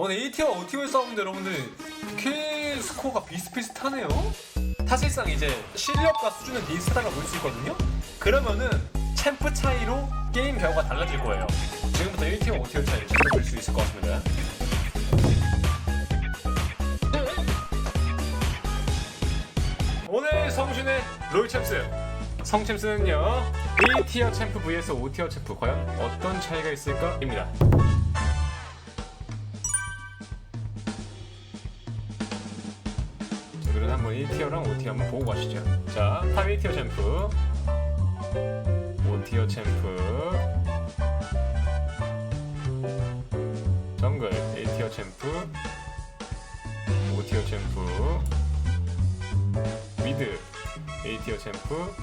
오늘 1티어, 5티어에 싸우는데 여러분들 킬 스코어가 비슷비슷하네요. 사실상 이제 실력과 수준은 비슷하다고 볼 수 있거든요. 그러면은 챔프 차이로 게임 결과가 달라질 거예요. 지금부터 1티어, 5티어 차이를 지켜볼 수 있을 것 같습니다. 오늘 성신의 롤 챔스 성 챔스는요 1티어 챔프 vs 5티어 챔프 과연 어떤 차이가 있을까 입니다 한번 1티어랑 5티어 한번 보고 가시죠. 자 탑 1티어 챔프. 5티어 챔프. 정글 1티어 챔프. 5티어 챔프. 미드 A티어 챔프.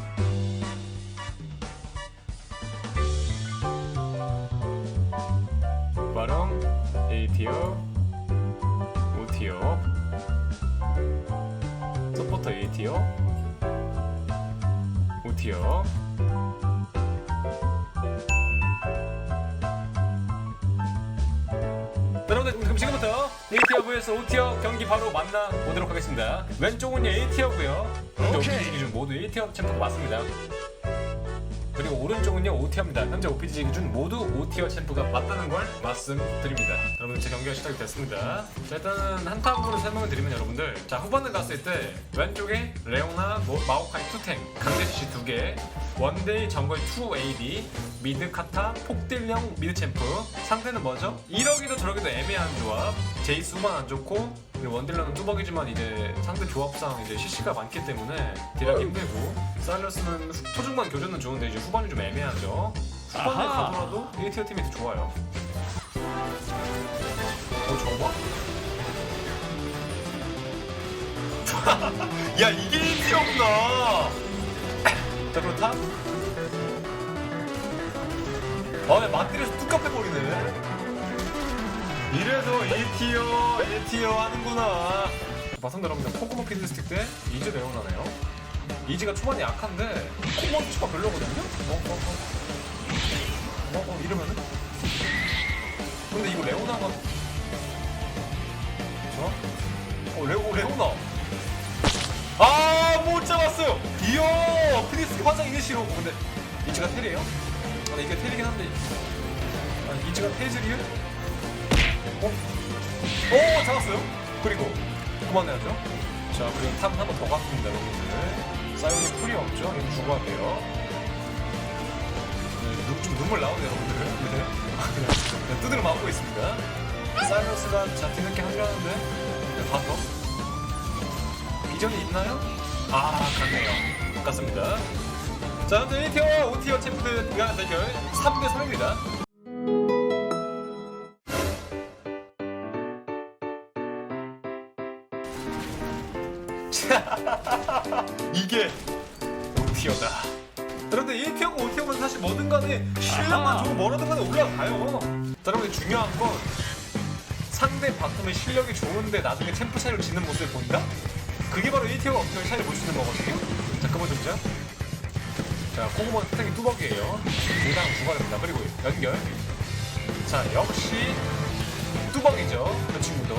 바람 A티어 5티어 서포터 A티어? 5티어? 여러분들 그럼 지금부터 1티어 vs 5티어 경기 바로 만나보도록 하겠습니다. 왼쪽은요 1티어고요. 현재 OPG 기준 모두 1티어 챔프가 맞습니다 오른쪽은요 5티어입니다. 현재 OPG 기준 모두 5티어 챔프가 맞다는 걸 말씀드립니다. 여러분 제 경기가 시작이 됐습니다. 자 일단은 한타으로 설명을 드리면 여러분들 자 후반을 갔을 때 왼쪽에 레오나 모- 마오카이 투탱 강제 CC 2개 원데이 정글 2 AD 미드 카타 폭딜령 미드 챔프. 상대는 뭐죠? 이러기도 저러기도 애매한 조합. 제이스 후반 안 좋고 원딜러는 뚜벅이지만 이제 상대 조합상 이제 CC가 많기 때문에 딜하기 힘들고 사일러스는 후- 초중반 교전은 좋은데 이제 후반이 좀 애매하죠. 후반에 아하. 가더라도 1티어 팀이 더 좋아요. 어 저거 봐. 야 이게 1티어구나. 자 그럼 탑. 아, 왜 맞들여서 뚝 갚해버리네. 이래서 1티어, 1티어 하는구나. 바텀 여러분들 코코모 피드스틱 때 이즈 레오나네요. 이즈가 초반에 약한데 코코모 초반 별로거든요? 어, 어, 어. 어, 어, 이러면은? 근데 이거 레오나가 저? 어, 레오, 레오나. 아, 못 잡았어요! 이야! 피드스틱 화장 싫어. 근데 이즈가 텔이에요? 아, 이게 텔이긴 한데. 아, 이즈가 테이즐이요? 어? 오, 잡았어요. 그리고 그만해야죠. 자, 그리고 탑 한번 더 갔습니다, 여러분들. 사이온이 풀이 없죠? 이거 죽어야 돼요. 네, 눈, 좀 눈물 나오네요, 여러분들. 네. 아, 그냥, 그냥 두드려 맞고 있습니다. 사이러스가 자, 뒤늦게 하려는데, 네, 봐서. 비전이 있나요? 아, 갔네요. 갔습니다. 자, 현재 1티어와 5티어 챔프가 대결 3대 3입니다. 이게 5티어다. 여러분들 1티어고 5티어면 사실 뭐든 간에 실력만. 좋으면 뭐라든 간에 올라가요. 자, 여러분들 중요한 건 상대 바텀의 실력이 좋은데 나중에 챔프 차이로 지는 모습을 본다? 그게 바로 1티어와 5티어의 차이를 볼수 있는 거거든요. 잠깐만 좀 자 자, 코고몬 스택이 뚜벅이에요. 두당 부과됩니다. 그리고 연결. 자, 역시 뚜벅이죠. 그 친구도.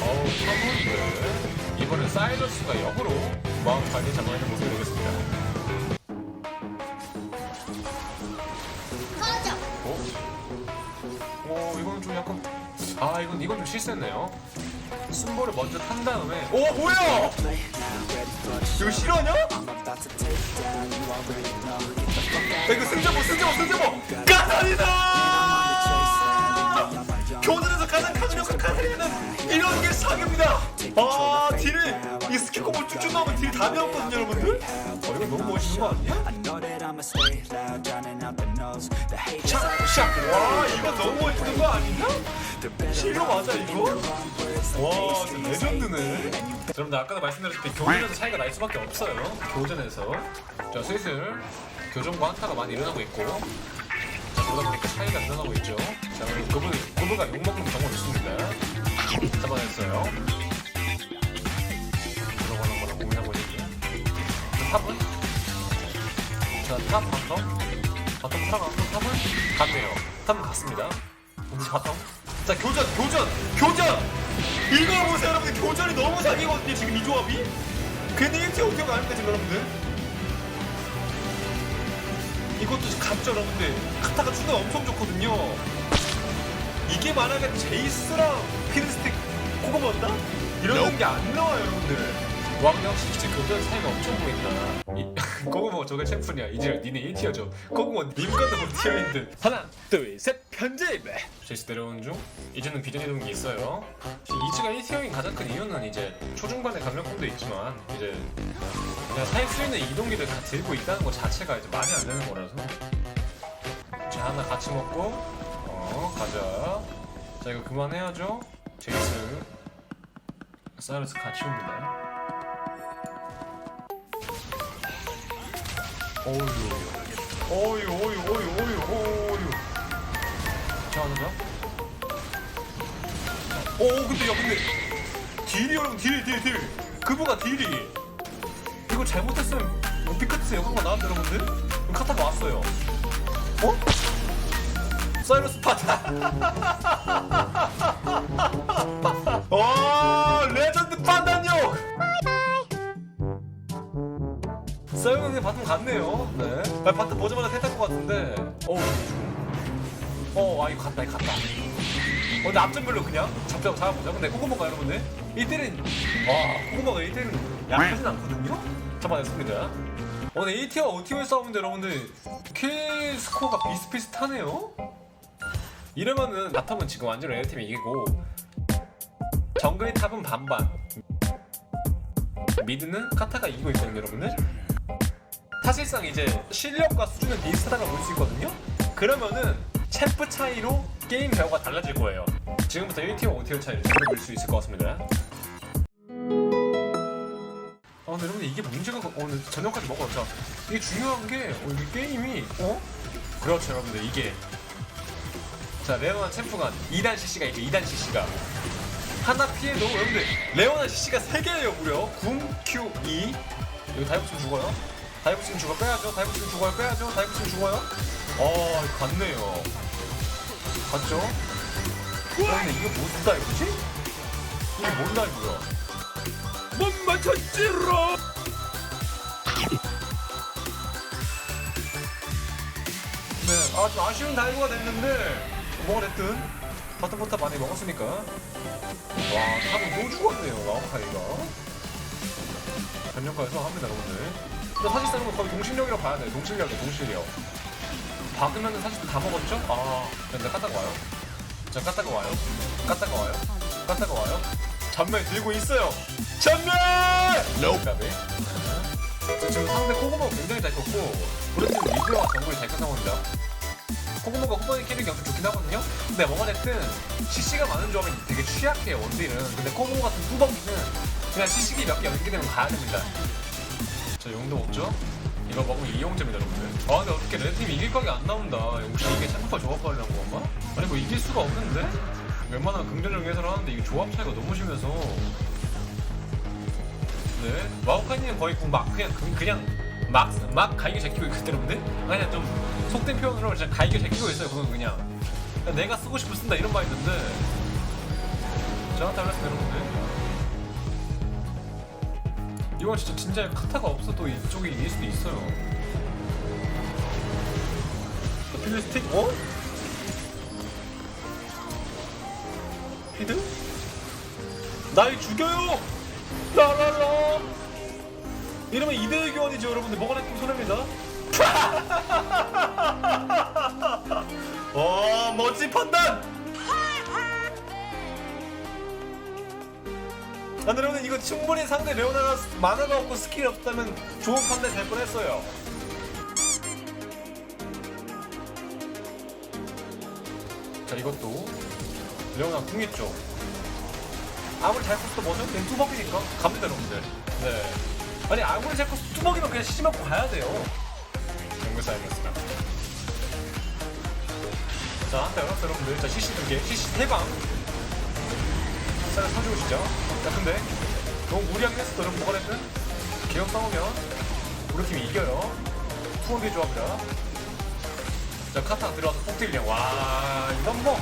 어우, 파문들. 이번엔 사이러스가 역으로 마음 관리 잡아내는 모습이 되겠습니다. 어? 오, 이거는 좀 약간. 아, 이건, 이건 좀 실수했네요. 순보를 먼저 탄 다음에. 오, 뭐야! 이거 실화냐? 야, 이거 승자보, 승자보, 승자보! 까탈이다! 교전에서 가장 강력한 카타리는 이런 게 사기입니다. 아, 콤보 쭉쭉 나오면 딜다 배웠거든요, 여러분들. 어, 이거 너무 멋있는 거 아니야? 샥, 샥. 와, 이거 너무 멋있는 거 아니냐? 실로 맞아, 이거? 와, 진짜 레전드네. 여러분들 아까도 말씀드렸듯이 교전에서 차이가 날 수밖에 없어요. 교전에서. 자, 슬슬 교전과 한타가 많이 일어나고 있고. 자, 그러다 보니까 차이가 일어나고 있죠. 자, 그리고 그분, 그분가 욕먹는 경우 있습니다. 잡아냈어요. 탑 바텀? 바텀 살아가고 탑은 갔네요. 탑은 갔습니다. 어디 바텀? 자 교전 교전 교전 이걸 보세요 여러분들 교전이 너무 사기거든요 지금 이 조합이 괜히 1티어 5티어가 아닙니다 지금 여러분들 이것도 갔죠 여러분들 카타가 추가 엄청 좋거든요 이게 만약에 제이스랑 피드스틱 코고모였다? 이런 게 안 나와요 여러분들 확실히 진짜 그별 차이가 엄청 보인다. 이, 거구멍 저게 챔프냐? 이제 니네 1티어죠 거구멍 님과도 5티어인 듯 하나 둘셋 편집! 제이스 내려오는 중. 이제는 비전 이동기 있어요. 이즈가 1티어인 가장 큰 이유는 이제 초중반에 강력함도 있지만 이제 그냥 살수 있는 이동기를 다 들고 있다는 것 자체가 이제 말이 안 되는 거라서. 자 하나 같이 먹고 어 가자. 자 이거 그만해야죠. 제이스. 사이러스 같이 옵니다 어유 어유 어유 어유 어유 어유 자 하나 더오 근데 야 근데 딜이 여러분 딜딜딜 그부가 딜이 이거 잘못했으면 뭐 피카트스 영광가 나왔는데 여러분들 그럼 카타가 왔어요 어? 사이러스 파타 와 레전드 판단력 사이러스 바텀 갔네요 네 아, 바텀 보자마자 탈것 같은데 어우 어, 아 이거 갔다, 이거 갔다. 어, 근데 앞전별로 그냥 잡자고 잡아보자. 근데 코코모가 여러분들 1대1은 와, 코코모가 1대1은 약하진 않거든요? 잡아냈습니다. 어, 근데 1티어, 5티어의 싸움인데 여러분들 킬 스코어가 비슷비슷하네요? 이러면은 바텀은 지금 완전 레어팀이 이기고 정글 탑은 반반 미드는 카타가 이기고 있거든요 여러분들 사실상 이제 실력과 수준은 비슷하다고 볼 수 있거든요. 그러면은 챔프 차이로 게임 결과가 달라질 거예요. 지금부터 1티어, 5티어 차이를 볼수 있을 것 같습니다. 아 근데 여러분 이게 문제가 어, 오늘 저녁까지 먹었죠. 이게 중요한 게 어, 이게 게임이 어? 그렇죠 여러분들 이게 자 레오나 챔프가 2단 CC가 있죠 2단 CC가 하나 피해도 여러분들 레오나 CC가 3개예요 무려 궁, Q, E 여기 다이브 치면 죽어요 다이브 치면 죽어 빼야죠. 다이브 치면 죽어요 빼야죠. 다이브 치면 죽어요. 어 갔네요. 갔죠? 어, 근데 이게 무슨 다이브지? 이게 뭔 다이브야? 못 맞췄지롱 네, 아, 좀 아쉬운 다이브가 됐는데 뭐가 됐든 바텀 포탑 많이 먹었으니까. 와, 탑은 또 죽었네요, 마오카이가. 전력가에서 합니다, 여러분들 근데 사실상 거의 동실력이라고 봐야 돼요, 동실력이에요, 동실력 박으면 사실 다 먹었죠? 아, 근데 까다가 와요? 자, 까다가 와요? 까다가 와요? 까다가 와요? 전멸 들고 있어요. 전멸! 까비. 자, 지금 상대 코고모 굉장히 잘 컸고 우리 팀 미드와 정글이 잘큰 상황입니다. 코고모가 후반에 캐릭이 엄청 좋긴 하거든요? 근데 뭐가 됐든 CC가 많은 조합이 되게 취약해요 원딜은. 근데 코고모 같은 뚜벅이는 그냥 CC기 몇 개 연기되면 가야 됩니다 자 용도 없죠? 이거 먹으면 2용점이다 여러분들. 아 근데 어떻게 레드팀이 이길 각이 안 나온다. 혹시 이게 챔프가 조합 관리한 건가? 아니 뭐 이길 수가 없는데? 웬만하면 긍정적인 해설을 하는데 이게 조합 차이가 너무 심해서. 네. 마오카이는 거의 막 그냥 그- 그냥 막, 막 가이게 제키고 있거든 여러분들. 그냥 좀 속된 표현으로 진짜 가이게 제키고 있어요 그건 그냥. 그냥 내가 쓰고 싶을 쓴다 이런 마인드인데. 저한테 알았습니다 여러분들 이건 진짜 진짜 카타가 없어도 이쪽이 이길 수도 있어요 필드 스틱? 어? 피드? 날 죽여요! 라라라! 이러면 2대1 교환이죠 여러분들 뭐가 내면 손해입니다 와 멋진 판단! 근데 여러분 이거 충분히 상대 레오나가 만화가 없고 스킬이 없다면 좋은 판단 될 뻔했어요. 자 이것도 레오나 궁했죠? 아무리 잘 컸어도 뭐죠? 그냥 뚜벅이니까? 갑니다 여러분들. 네. 아니 아무리 잘 컸어도 뚜벅이면 그냥 시지 맞고 가야 돼요. 정글 사이먼스가 자 한대 열었어 여러분들. 자 CC 두 개. CC 세방. 쌀을 사주시죠 자 근데 너무 무리하긴 했어 여러분 뭐가 됐든 기억 싸우면 우리 팀이 이겨요 투원비 조합이라 자 카타 들어와서 폭딜량 와 이건 뭐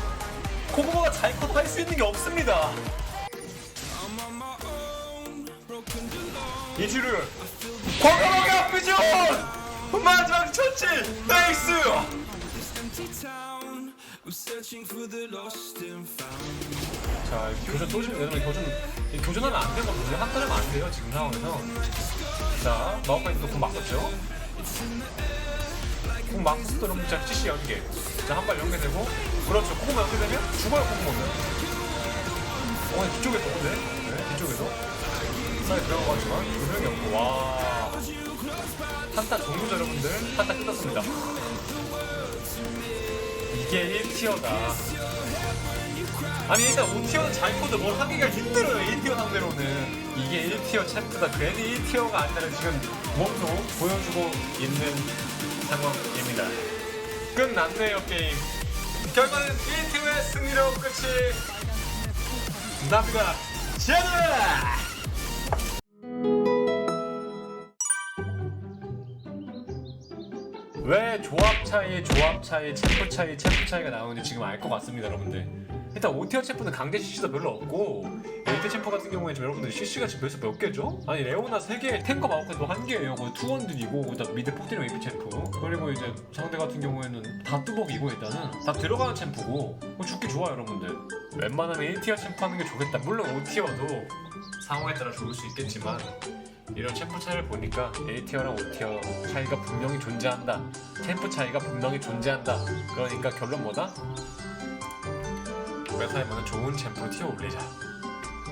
코고모가 자이컷 할수 있는 게 없습니다. 이주를 과감하게 앞이죠. 마지막 처치 town. We're searching for the lost and found. 자 교전 조심 왜냐면 교전 이 교전하면 안 되거든요. 한타하면 안 돼요 지금 상황에서. 자 마오카이도 공 막았죠. 공 막았을 때 여러분 자 CC 연계. 자 한 발 연계되고 그렇죠. 코고모 연계되면 죽어요 코고모는. 어 뒤쪽에서 오네. 네 뒤쪽에서. 사이 들어가지만 조명이 없고 와. 한타 종료죠 여러분들. 한타 끝났습니다. 이게 1티어다. 아니 일단 5티어는 자이코드. 뭘 하기가 힘들어요 1티어 상대로는. 이게 1티어 챔프다. 괜히 1티어가 아니라는 지금 몸도 보여주고 있는 상황입니다. 끝났네요 게임. 결과는 1티어의 승리로 끝이. 납니다 지아나 왜 조합 차이, 조합 차이, 챔프 차이, 챔프 차이가 나오는지 지금 알 것 같습니다, 여러분들. 일단 5티어 챔프는 강제 CC도 별로 없고 1티 챔프 같은 경우에 지금 여러분들 CC가 지금 벌써 몇 개죠? 아니 레오나 3개, 탱커 마우카도 1개예요. 그 투원들이고 그다음 미드 폭딜 웨이프 챔프 그리고 이제 상대 같은 경우에는 다 뚜벅이고 일단은 다 들어가는 챔프고 뭐 죽기 좋아 여러분들. 웬만하면 1티어 챔프 하는 게 좋겠다. 물론 5티어도 상황에 따라 좋을 수 있겠지만 이런 챔프 차이를 보니까 1티어랑 5티어 차이가 분명히 존재한다. 챔프 차이가 분명히 존재한다. 그러니까 결론 뭐다? 메타에서는 좋은 챔프로 티어 올리자.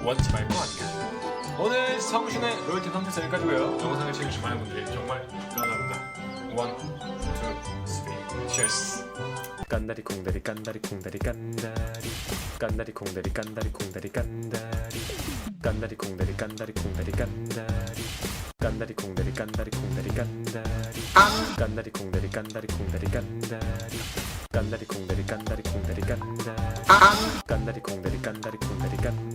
원치 말고 아니야. 오늘 성신의 롤팀 선택서 여기까지고요. 영상을 챙겨주신 많은 분들이 정말 감사합니다. 원, 투, 쓰리, 치얼스. 깐다리 콩다리 깐다리 콩다리 깐다리 깐다리 콩다리 깐다리 콩다리 깐다리 깐다리 콩다리 깐다리 콩다리 깐다리 깐다리 콩다리 깐다리 콩다리 깐다리 깐다리 콩다리 깐다리 콩다리 깐다리 깐다리 콩다리 깐다리 깐다리 깐다리 콩다